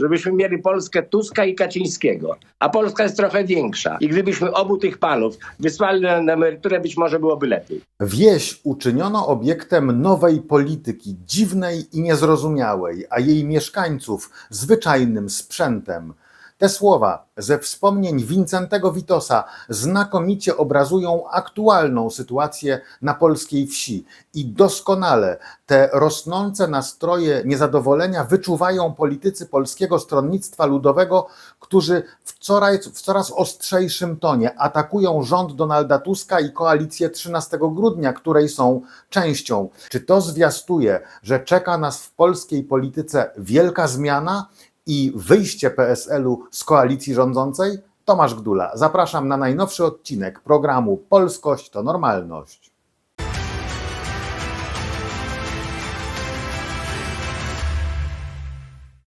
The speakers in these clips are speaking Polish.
żebyśmy mieli Polskę Tuska i Kaczyńskiego, a Polska jest trochę większa. I gdybyśmy obu tych panów wysłali na, emeryturę, być może byłoby lepiej. Wieś uczyniono obiektem nowej polityki, dziwnej i niezrozumiałej, a jej mieszkańców zwyczajnym sprzętem. Te słowa ze wspomnień Wincentego Witosa znakomicie obrazują aktualną sytuację na polskiej wsi i doskonale te rosnące nastroje niezadowolenia wyczuwają politycy Polskiego Stronnictwa Ludowego, którzy w coraz, w coraz ostrzejszym tonie atakują rząd Donalda Tuska i koalicję 13 grudnia, której są częścią. Czy to zwiastuje, że czeka nas w polskiej polityce wielka zmiana i wyjście PSL-u z koalicji rządzącej? Tomasz Gdula, zapraszam na najnowszy odcinek programu Polskość to Normalność.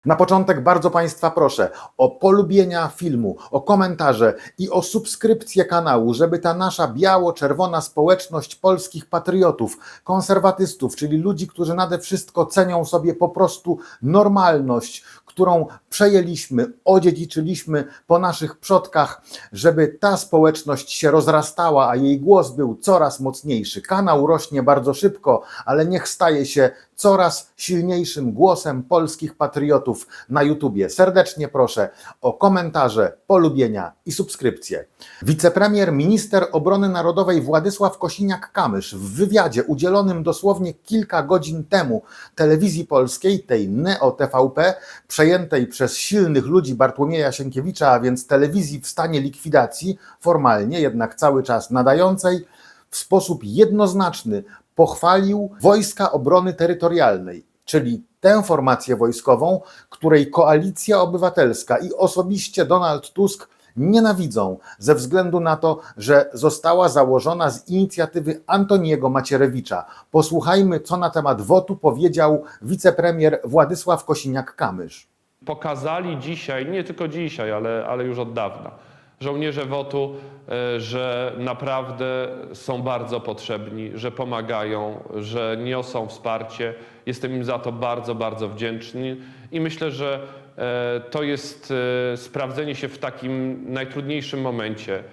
Na początek bardzo Państwa proszę o polubienia filmu, o komentarze i o subskrypcję kanału, żeby ta nasza biało-czerwona społeczność polskich patriotów, konserwatystów, czyli ludzi, którzy nade wszystko cenią sobie po prostu normalność, którą przejęliśmy, odziedziczyliśmy po naszych przodkach, żeby ta społeczność się rozrastała, a jej głos był coraz mocniejszy. Kanał rośnie bardzo szybko, ale niech staje się coraz silniejszym głosem polskich patriotów na YouTubie. Serdecznie proszę o komentarze, polubienia i subskrypcje. Wicepremier, minister obrony narodowej Władysław Kosiniak-Kamysz w wywiadzie udzielonym dosłownie kilka godzin temu telewizji polskiej, tej Neo TVP, przejętej przez silnych ludzi Bartłomieja Sienkiewicza, a więc telewizji w stanie likwidacji, formalnie jednak cały czas nadającej, w sposób jednoznaczny pochwalił Wojska Obrony Terytorialnej, czyli tę formację wojskową, której koalicja obywatelska i osobiście Donald Tusk nienawidzą ze względu na to, że została założona z inicjatywy Antoniego Macierewicza. Posłuchajmy, co na temat WOT-u powiedział wicepremier Władysław Kosiniak-Kamysz. Pokazali dzisiaj, nie tylko dzisiaj, ale, ale już od dawna, żołnierze WOT-u, e, że naprawdę są bardzo potrzebni, że pomagają, że niosą wsparcie. Jestem im za to bardzo, bardzo wdzięczny i myślę, że e, to jest e, sprawdzenie się w takim najtrudniejszym momencie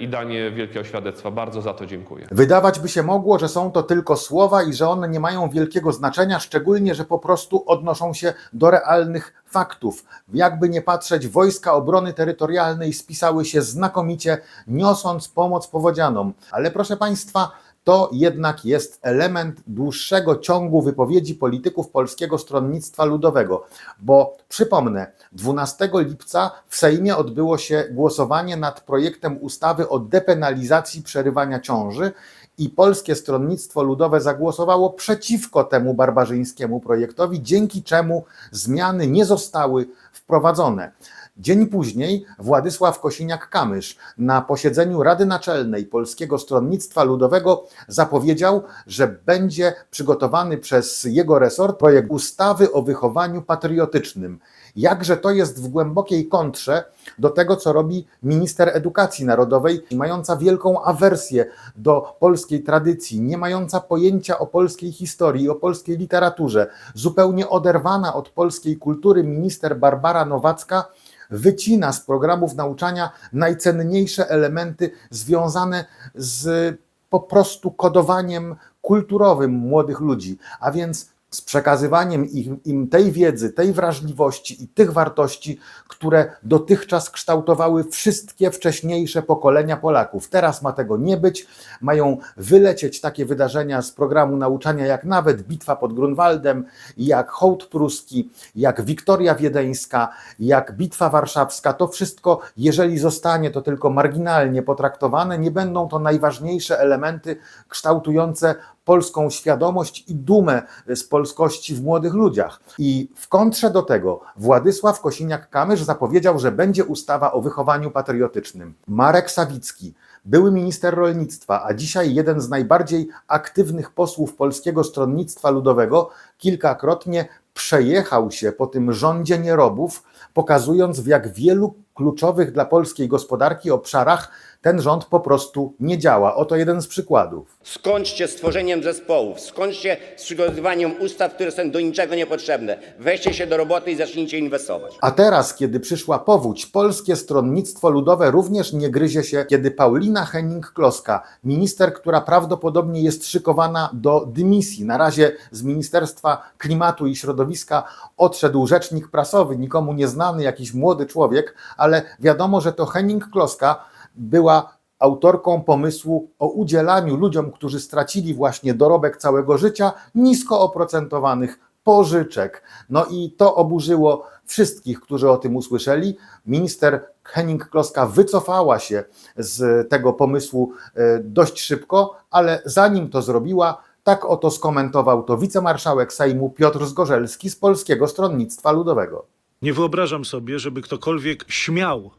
i danie wielkiego świadectwa. Bardzo za to dziękuję. Wydawać by się mogło, że są to tylko słowa i że one nie mają wielkiego znaczenia, szczególnie, że po prostu odnoszą się do realnych faktów. Jakby nie patrzeć, wojska obrony terytorialnej spisały się znakomicie, niosąc pomoc powodzianom. Ale proszę Państwa, to jednak jest element dłuższego ciągu wypowiedzi polityków Polskiego Stronnictwa Ludowego, bo przypomnę, 12 lipca w Sejmie odbyło się głosowanie nad projektem ustawy o depenalizacji przerywania ciąży i Polskie Stronnictwo Ludowe zagłosowało przeciwko temu barbarzyńskiemu projektowi, dzięki czemu zmiany nie zostały wprowadzone. Dzień później Władysław Kosiniak-Kamysz na posiedzeniu Rady Naczelnej Polskiego Stronnictwa Ludowego zapowiedział, że będzie przygotowany przez jego resort projekt ustawy o wychowaniu patriotycznym. Jakże to jest w głębokiej kontrze do tego, co robi minister edukacji narodowej, mająca wielką awersję do polskiej tradycji, nie mająca pojęcia o polskiej historii, o polskiej literaturze, zupełnie oderwana od polskiej kultury, minister Barbara Nowacka wycina z programów nauczania najcenniejsze elementy związane z po prostu kodowaniem kulturowym młodych ludzi, a więc z przekazywaniem im, im tej wiedzy, tej wrażliwości i tych wartości, które dotychczas kształtowały wszystkie wcześniejsze pokolenia Polaków. Teraz ma tego nie być, mają wylecieć takie wydarzenia z programu nauczania, jak nawet Bitwa pod Grunwaldem, jak Hołd Pruski, jak Wiktoria Wiedeńska, jak Bitwa Warszawska. To wszystko, jeżeli zostanie to tylko marginalnie potraktowane, nie będą to najważniejsze elementy kształtujące polską świadomość i dumę z polskości w młodych ludziach. I w kontrze do tego Władysław Kosiniak-Kamysz zapowiedział, że będzie ustawa o wychowaniu patriotycznym. Marek Sawicki, były minister rolnictwa, a dzisiaj jeden z najbardziej aktywnych posłów Polskiego Stronnictwa Ludowego, kilkakrotnie przejechał się po tym rządzie nierobów, pokazując w jak wielu kluczowych dla polskiej gospodarki obszarach ten rząd po prostu nie działa. Oto jeden z przykładów. Skończcie z tworzeniem zespołów, skończcie z przygotowywaniem ustaw, które są do niczego niepotrzebne. Weźcie się do roboty i zacznijcie inwestować. A teraz, kiedy przyszła powódź, polskie stronnictwo ludowe również nie gryzie się, kiedy Paulina Henning-Kloska, minister, która prawdopodobnie jest szykowana do dymisji, na razie z Ministerstwa Klimatu i Środowiska odszedł rzecznik prasowy, nikomu nieznany, jakiś młody człowiek, ale wiadomo, że to Henning-Kloska była autorką pomysłu o udzielaniu ludziom, którzy stracili właśnie dorobek całego życia, nisko oprocentowanych pożyczek. No i to oburzyło wszystkich, którzy o tym usłyszeli. Minister Henning-Kloska wycofała się z tego pomysłu e, dość szybko, ale zanim to zrobiła, tak oto skomentował to wicemarszałek Sejmu Piotr Zgorzelski z Polskiego Stronnictwa Ludowego. Nie wyobrażam sobie, żeby ktokolwiek śmiał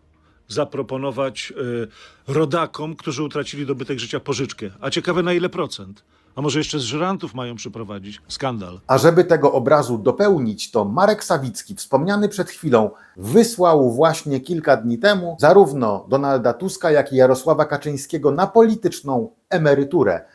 zaproponować y, rodakom, którzy utracili dobytek życia, pożyczkę. A ciekawe na ile procent? A może jeszcze z żyrantów mają przyprowadzić? Skandal. A żeby tego obrazu dopełnić, to Marek Sawicki, wspomniany przed chwilą, wysłał właśnie kilka dni temu zarówno Donalda Tuska, jak i Jarosława Kaczyńskiego na polityczną emeryturę.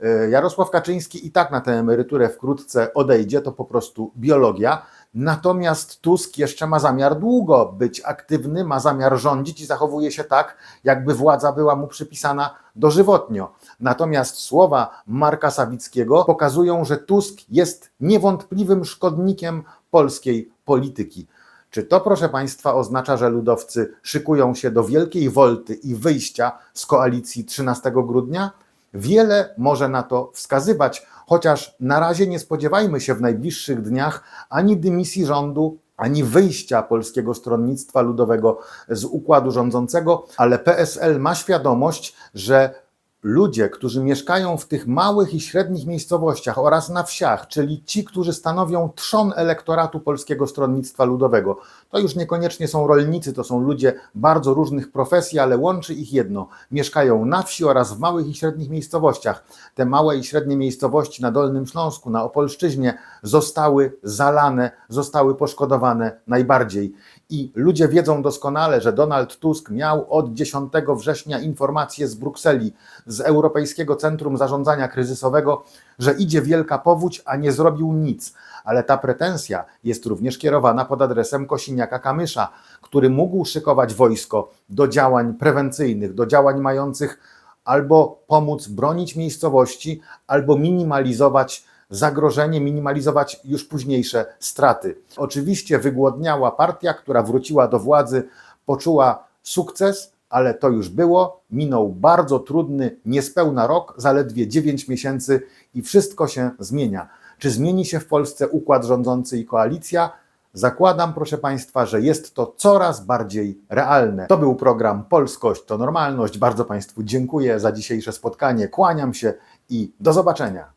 E, Jarosław Kaczyński i tak na tę emeryturę wkrótce odejdzie, to po prostu biologia. Natomiast Tusk jeszcze ma zamiar długo być aktywny, ma zamiar rządzić i zachowuje się tak, jakby władza była mu przypisana dożywotnio. Natomiast słowa Marka Sawickiego pokazują, że Tusk jest niewątpliwym szkodnikiem polskiej polityki. Czy to, proszę Państwa, oznacza, że ludowcy szykują się do wielkiej wolty i wyjścia z koalicji 13 grudnia? Wiele może na to wskazywać, chociaż na razie nie spodziewajmy się w najbliższych dniach ani dymisji rządu, ani wyjścia Polskiego Stronnictwa Ludowego z układu rządzącego, ale PSL ma świadomość, że ludzie, którzy mieszkają w tych małych i średnich miejscowościach oraz na wsiach, czyli ci, którzy stanowią trzon elektoratu Polskiego Stronnictwa Ludowego, to już niekoniecznie są rolnicy, to są ludzie bardzo różnych profesji, ale łączy ich jedno. Mieszkają na wsi oraz w małych i średnich miejscowościach. Te małe i średnie miejscowości na Dolnym Śląsku, na Opolszczyźnie zostały zalane, zostały poszkodowane najbardziej. I ludzie wiedzą doskonale, że Donald Tusk miał od 10 września informację z Brukseli, z Europejskiego Centrum Zarządzania Kryzysowego, że idzie wielka powódź, a nie zrobił nic. Ale ta pretensja jest również kierowana pod adresem Kosiniaka-Kamysza, który mógł szykować wojsko do działań prewencyjnych, do działań mających albo pomóc bronić miejscowości, albo minimalizować zagrożenie, minimalizować już późniejsze straty. Oczywiście wygłodniała partia, która wróciła do władzy, poczuła sukces, ale to już było. Minął bardzo trudny, niespełna rok, zaledwie 9 miesięcy i wszystko się zmienia. Czy zmieni się w Polsce układ rządzący i koalicja? Zakładam, proszę Państwa, że jest to coraz bardziej realne. To był program Polskość to Normalność. Bardzo Państwu dziękuję za dzisiejsze spotkanie. Kłaniam się i do zobaczenia.